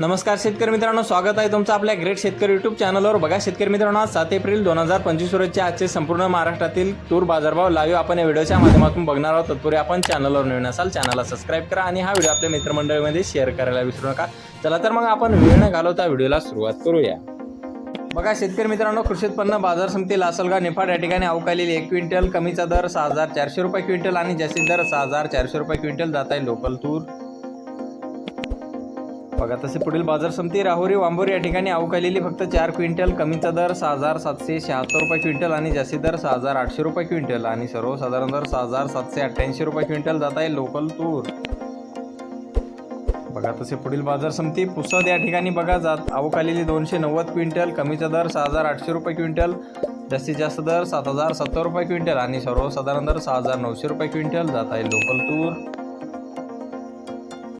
नमस्कार शेतकरी मित्रांनो स्वागत आहे तुमचं आपल्या ग्रेट शेतकरी युट्यूब चॅनलवर बघा शेतकरी मित्रांनो आज सात एप्रिल दोन हजार पंचवीस रोजच्या आजचे संपूर्ण महाराष्ट्रातील तूर बाजारभाव लाईव्ह आपण या व्हिडिओच्या माध्यमातून बघणार आहोत. तत्पूर्वी आपण चॅनलवर नवीन असाल चॅनलला सबस्क्राईब करा आणि हा व्हिडिओ आपल्या मित्रमंडळीमध्ये शेअर करायला विसरू नका. चला तर मग आपण वेळ न घालवता व्हिडिओला सुरुवात करूया. बघा शेतकरी मित्रांनो कृषी उत्पन्न बाजार समिती लासलगाव निफाड या ठिकाणी अवकालेली एक क्विंटल कमीचा दर सहा हजार चारशे रुपये क्विंटल आणि जास्तीत दर सहा हजार चारशे रुपये क्विंटल जात आहे लोकल तूर. बघा तसे पुढील बाजार समिती राहुरी वांबोरी या ठिकाणी अवकालेली फक्त चार क्विंटल कमीचा दर सहा हजार सातशे शहात्तर रुपये क्विंटल आणि जास्ती दर सहा हजार आठशे रुपये क्विंटल. आणि सर्वसाधारण दर सहा हजार सातशे अठ्ठ्याऐंशी रुपये क्विंटल जात आहे लोकल तूर. बघा तसे पुढील बाजार समिती पुसद या ठिकाणी बघा जात अवकालेली दोनशे नव्वद क्विंटल कमीचा दर सहा हजार आठशे रुपये क्विंटल जास्तीत जास्त दर सात हजार सत्तर रुपये क्विंटल आणि सर्वसाधारण दर सहा हजार नऊशे रुपये क्विंटल जात आहे लोकल तूर.